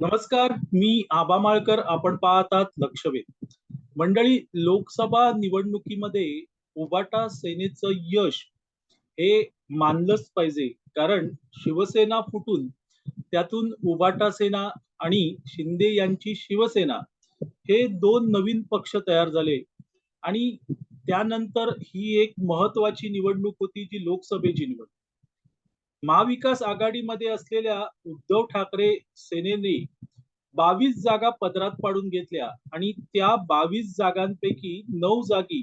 नमस्कार मी आबा माळकर. आपण पाहतात लक्षवेध. मंडळी लोकसभा निवडणुकीमध्ये उबाटा सेनेचं यश हे मानलंच पाहिजे. कारण शिवसेना फुटून त्यातून उबाटा सेना आणि शिंदे यांची शिवसेना हे दोन नवीन पक्ष तयार झाले. आणि त्यानंतर ही एक महत्वाची निवडणूक होती जी लोकसभेची निवडणूक. महाविकास आघाडीमध्ये असलेल्या उद्धव ठाकरे सेनेने बावीस जागा पदरात पाडून घेतल्या आणि त्या बावीस जागांपैकी नऊ जागी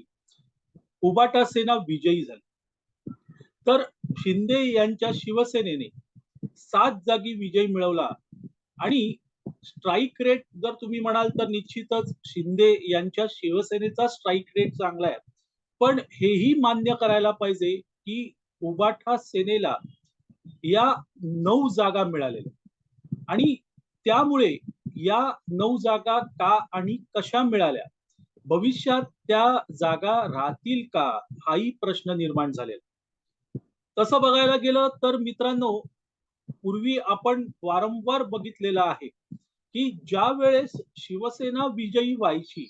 उबाटा सेना विजयी झाली. तर शिंदे यांच्या शिवसेनेने सात जागी विजय मिळवला आणि स्ट्राईक रेट जर तुम्ही म्हणाल तर निश्चितच शिंदे यांच्या शिवसेनेचा स्ट्राईक रेट चांगला आहे. पण हेही मान्य करायला पाहिजे की उबाठा सेनेला या नऊ जागा मिळालेल्या आणि त्यामुळे या नऊ जागा का आणि कशा मिळाल्या? भविष्यात त्या जागा राहतील का? हाही प्रश्न निर्माण झालेला तसं बघायला गेलं तर मित्रांनो पूर्वी आपण वारंवार बघितलेलं आहे की ज्या वेळेस शिवसेना विजयी व्हायची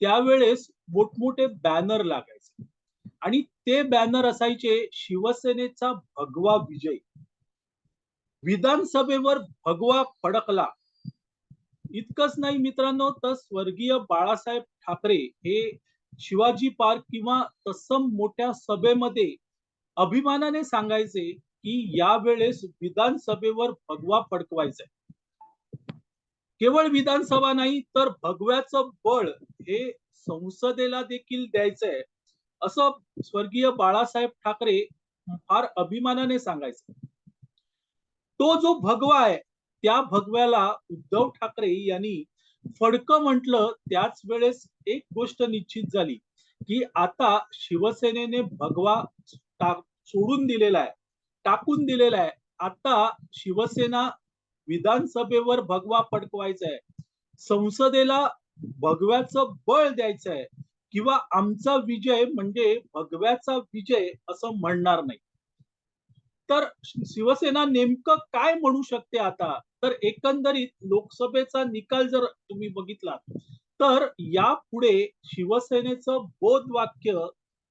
त्यावेळेस मोठमोठे बॅनर लागायचे. आणि ते बॅनर असायचे शिवसेनेचा भगवा विजय. विधानसभेवर भगवा फडकला. इतकंच नाही मित्रांनो तर स्वर्गीय बाळासाहेब ठाकरे हे शिवाजी पार्क किंवा तत्सम मोठ्या सभेमध्ये अभिमानाने सांगायचे की यावेळेस विधानसभेवर भगवा फडकवायचा केवळ विधानसभा नाही तर भगव्याचं बळ हे संसदेला देखील द्यायचंय. असं स्वर्गीय बाळासाहेब ठाकरे फार अभिमानाने सांगायचे. तो जो भगवा आहे त्या भगव्याला उद्धव ठाकरे यांनी फडक म्हटलं त्याच वेळेस एक गोष्ट निश्चित झाली की आता शिवसेनेने भगवा सोडून दिलेला आहे टाकून दिलेला आहे. आता शिवसेना विधानसभेवर भगवा फडकवायचा आहे. संसदेला भगव्याचं बळ द्यायचं आहे. किंवा आमचा विजय म्हणजे भगव्याचा विजय असं म्हणणार नाही. तर शिवसेना नेमकं काय म्हणू शकते आता? तर एकंदरीत लोकसभेचा निकाल जर तुम्ही बघितला तर यापुढे शिवसेनेचं बोध वाक्य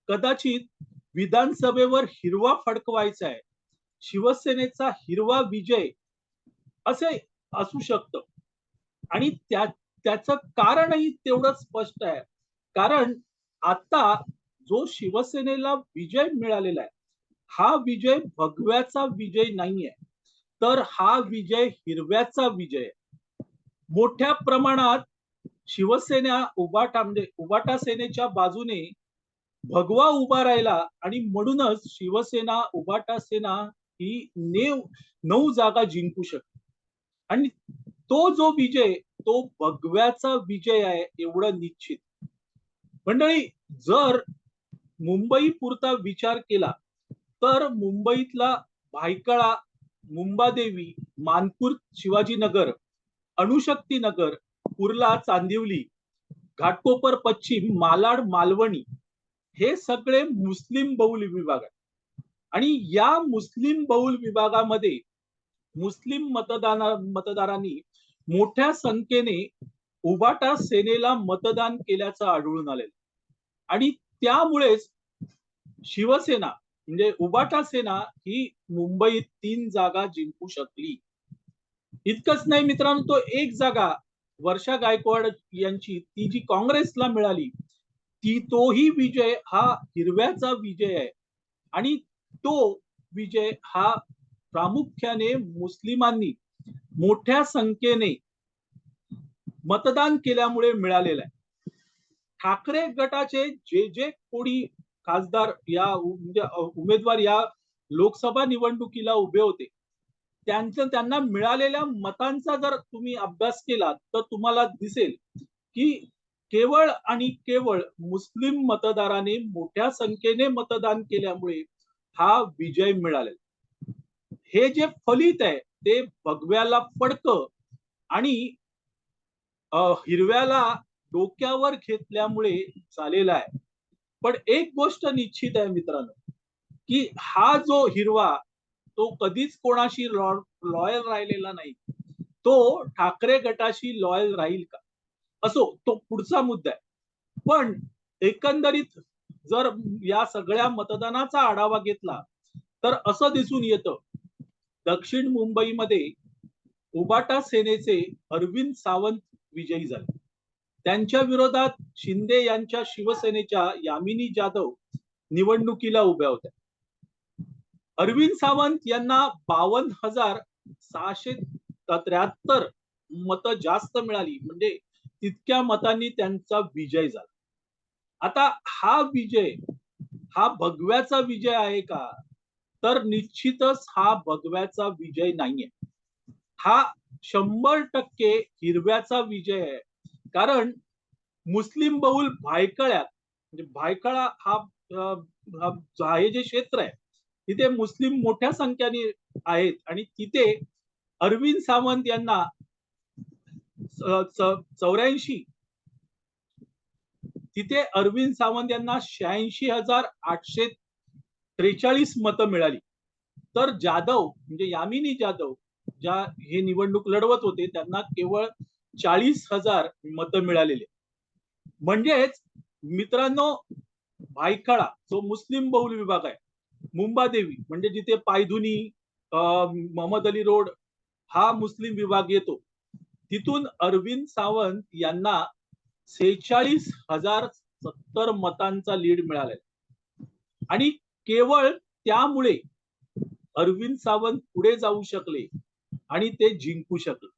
कदाचित विधानसभेवर हिरवा फडकवायचा आहे. शिवसेनेचा हिरवा विजय असे असू शकतं. आणि त्या त्याचं कारणही तेवढं स्पष्ट आहे. कारण आता जो शिवसेनेला विजय मिळालेला आहे हा विजय भगव्याचा विजय नाहीये. तर हा विजय हिरव्याचा विजय मोठ्या प्रमाणात शिवसेना उबाटा म्हणजे उबाटा सेनेच्या बाजूने भगवा उभा राहिला आणि म्हणूनच शिवसेना उबाटा सेना ही नेव नऊ जागा जिंकू शकते. आणि तो जो विजय तो भगव्याचा विजय आहे एवढं निश्चित. मंडळी जर मुंबई पुरता विचार केला तर मुंबईतला भायकळा मुंबादेवी मानपूर शिवाजीनगर अणुशक्ती नगर कुर्ला चांदिवली घाटकोपर पश्चिम मालाड मालवणी हे सगळे मुस्लिम बहुल विभाग आहेत. आणि या मुस्लिम बहुल विभागामध्ये मुस्लिम मतदाना मतदारांनी मोठ्या संख्येने उबाटा सेनेला मतदान केल्याचं आढळून आलेलं. आणि त्यामुळेच शिवसेना म्हणजे उबाटा सेना ही मुंबईत तीन जागा जिंकू शकली. इतकंच नाही मित्रांनो तो एक जागा वर्षा गायकवाड यांची ती जी काँग्रेसला मिळाली ती तोही विजय हा हिरव्याचा विजय आहे. आणि तो विजय हा प्रामुख्याने मुस्लिमांनी मोठ्या संख्येने मतदान केल्यामुळे मिळालेलं आहे. ठाकरे गटाचे जे जे कोणी खासदार या म्हणजे उमेदवार या लोकसभा निवडणुकीला उभे होते त्यांचं त्यांना मिळालेल्या मतांचा जर तुम्ही अभ्यास केला तर तुम्हाला दिसेल की केवळ आणि केवळ मुस्लिम मतदाराने मोठ्या संख्येने मतदान केल्यामुळे हा विजय मिळालेला हे जे फलित आहे ते भगव्याला फडक आणि हिरव्याला डोक्यावर घेतल्यामुळे झालेला आहे. पण एक गोष्ट निश्चित आहे मित्रांनो की हा जो हिरवा तो कधीच कोणाशी लॉयल राहिलेला नाही. तो ठाकरे गटाशी लॉयल राहील का? असो तो पुढचा मुद्दा आहे. पण एकंदरीत जर या सगळ्या मतदानाचा आढावा घेतला तर असं दिसून येतं दक्षिण मुंबईमध्ये उबाटा सेनेचे अरविंद सावंत विजयी झाले. त्यांच्या विरोधात शिंदे यांच्या शिवसेनेच्या यामिनी जाधव निवडणुकीला उभ्या होत्या. अरविंद सावंत यांना बावन्न हजार सहाशे त्र्याहत्तर मतं जास्त मिळाली. म्हणजे तितक्या मतांनी त्यांचा विजय झाला. आता हा विजय हा भगव्याचा विजय आहे का? तर निश्चितच हा भगव्याचा विजय नाहीये. हा शंभर टक्के हिरव्याचा विजय आहे. कारण मुस्लिम बहुल भायखळ्यात म्हणजे भायखळा हा हे जे क्षेत्र आहे तिथे मुस्लिम मोठ्या संख्येने आहेत आणि तिथे अरविंद सावंत यांना चौऱ्याऐंशी तिथे अरविंद सावंत यांना शहाऐंशी हजार आठशे त्रेचाळीस मतं मिळाली. तर जाधव म्हणजे यामिनी जाधव ज्या हे निवडणूक लढवत होते त्यांना केवळ चाळीस हजार मतं मिळालेले म्हणजेच मित्रांनो भायखळा जो मुस्लिम बहुल विभाग आहे मुंबादेवी म्हणजे जिथे पायधुनी मोहम्मद अली रोड हा मुस्लिम विभाग येतो तिथून अरविंद सावंत यांना सेहेचाळीस हजार सत्तर मतांचा लीड मिळालाय आणि केवळ त्यामुळे अरविंद सावंत पुढे जाऊ शकले आणि ते जिंकू शकले.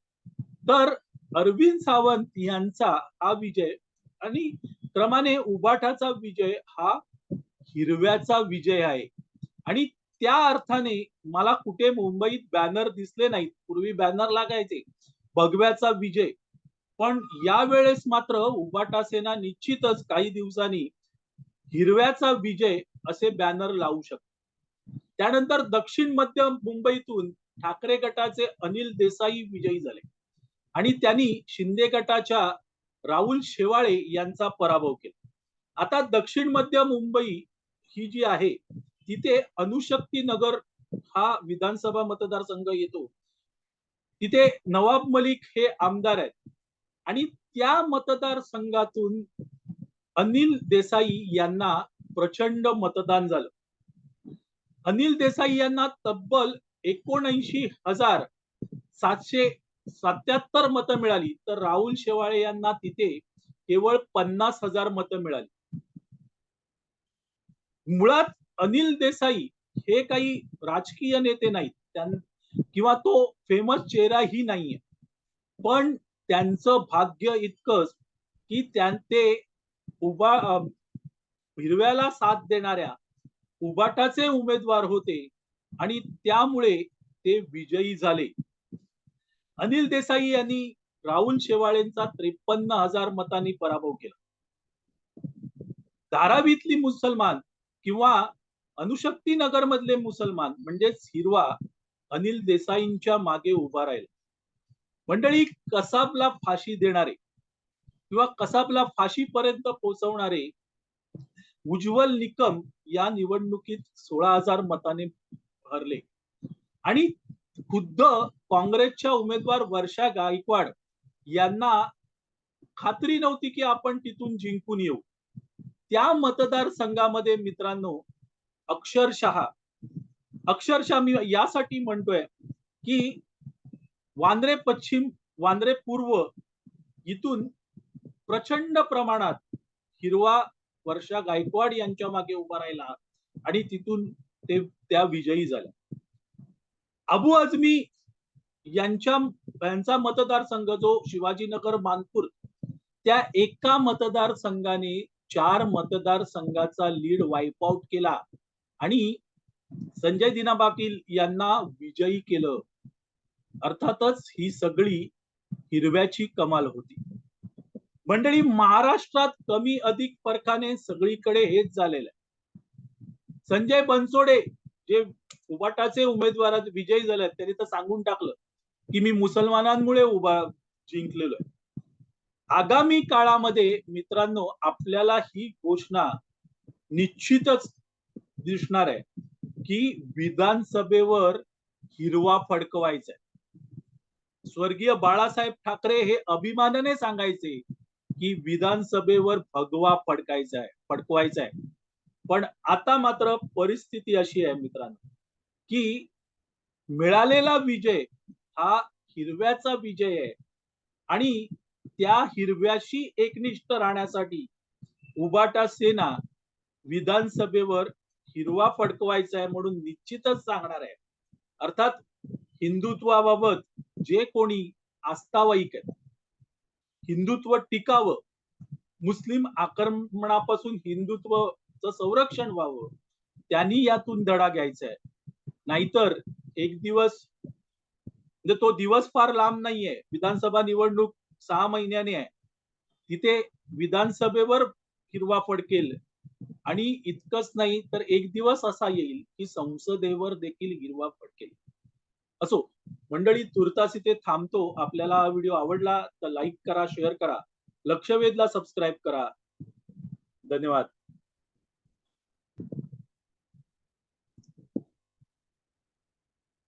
तर अरविंद सावंत यांचा हा विजय आणि क्रमाने उबाटाचा विजय हा हिरव्याचा विजय आहे. आणि त्या अर्थाने मला कुठे मुंबईत बॅनर दिसले नाहीत. पूर्वी बॅनर लागायचे भगव्याचा विजय. पण यावेळेस मात्र उबाटा सेना निश्चितच काही दिवसांनी हिरव्याचा विजय असे बॅनर लावू शकतो. त्यानंतर दक्षिण मध्य मुंबईतून ठाकरे गटाचे अनिल देसाई विजयी झाले. आणि त्यांनी शिंदे गटाच्या राहुल शेवाळे यांचा पराभव केला. आता दक्षिण मध्य मुंबई ही जी आहे तिथे अनुशक्ती नगर हा विधानसभा मतदारसंघ येतो. तिथे नवाब मलिक हे आमदार आहेत. आणि त्या मतदारसंघातून अनिल देसाई यांना प्रचंड मतदान झालं. अनिल देसाई यांना तब्बल एकोणऐंशी हजार सातशे सत्याहत्तर मतं मिळाली. तर राहुल शेवाळे यांना तिथे केवळ पन्नास हजार मतं मिळाली. मुळात अनिल देसाई हे काही राजकीय नेते नाहीत. किंवा तो फेमस चेहराही नाहीये. पण त्यांचं भाग्य इतकंच की त्यांचे उभा हिरव्याला साथ देणाऱ्या उबाटाचे उमेदवार होते. आणि त्यामुळे ते विजयी झाले. अनिल देसाई यांनी राहुल शेवाळेंचा त्रेपन्न हजार मतांनी पराभव केला. धारावीतली मुसलमान किंवा अनुशक्ती नगर मधले मुसलमान म्हणजेच हिरवा अनिल देसाईंच्या मागे उभा राहिला. मंडळी कसाबला फाशी देणारे किंवा कसाबला फाशीपर्यंत पोहोचवणारे उज्ज्वल निकम या निवडणुकीत सोळा हजार मताने हरले आणि खुद्द काँग्रेसच्या उमेदवार वर्षा गायकवाड यांना खात्री नव्हती की आपण तिथून जिंकून येऊ. त्या मतदारसंघामध्ये मित्रांनो अक्षरशः अक्षरशः मी यासाठी म्हणतोय की वांद्रे पश्चिम वांद्रे पूर्व इथून प्रचंड प्रमाणात हिरवा वर्षा गायकवाड यांच्या मागे उभा राहिला आणि तिथून ते त्या विजयी झाल्या. अबू आझमी यांच्या यांचा मतदारसंघ जो शिवाजीनगर मानपूर त्या एका मतदारसंघाने चार मतदारसंघाचा लीड वाईप आउट केला आणि संजय दिना पाटील यांना विजयी केलं. अर्थातच ही सगळी हिरव्याची कमाल होती. मंडळी महाराष्ट्रात कमी अधिक फरकाने सगळीकडे हेच झालेलं आहे. संजय बनसोडे जे उबाटाचे उमेदवार विजयी झाले त्यांनी तर सांगून टाकलं की मी मुसलमानांमुळे उभा जिंकलेलो आहे आगामी काळामध्ये मित्रांनो आपल्याला ही घोषणा निश्चितच दिसणार आहे की विधानसभेवर हिरवा फडकवायचा आहे. स्वर्गीय बाळासाहेब ठाकरे हे अभिमानाने सांगायचे की विधानसभेवर भगवा फडकायचा आहे फडकवायचा आहे. पण आता मात्र परिस्थिती अशी आहे मित्रांनो की मिळालेला विजय हा हिरव्याचा विजय आहे. आणि त्या हिरव्याशी एकनिष्ठ राहण्यासाठी उबाटा सेना विधानसभेवर हिरवा फडकवायचा आहे म्हणून निश्चितच सांगणार आहे. अर्थात हिंदुत्वाबाबत जे कोणी आस्थावाईक आहेत हिंदुत्व टिकावं मुस्लिम आक्रमणापासून हिंदुत्व संरक्षण व्हावं. त्यांनी यातून धडा घ्यायचा आहे नाहीतर एक दिवस म्हणजे तो दिवस फार लांब नाहीये. विधानसभा निवडणूक सहा महिन्याने आहे. तिथे विधानसभेवर हिरवा फडकेल आणि इतकंच नाही तर एक दिवस असा येईल की संसदेवर देखील हिरवा फडकेल असो मंडळी तुर्तास इथे थांबतो. आपल्याला हा व्हिडिओ आवडला तर लाईक करा शेअर करा. लक्षवेधला सबस्क्राईब करा. धन्यवाद.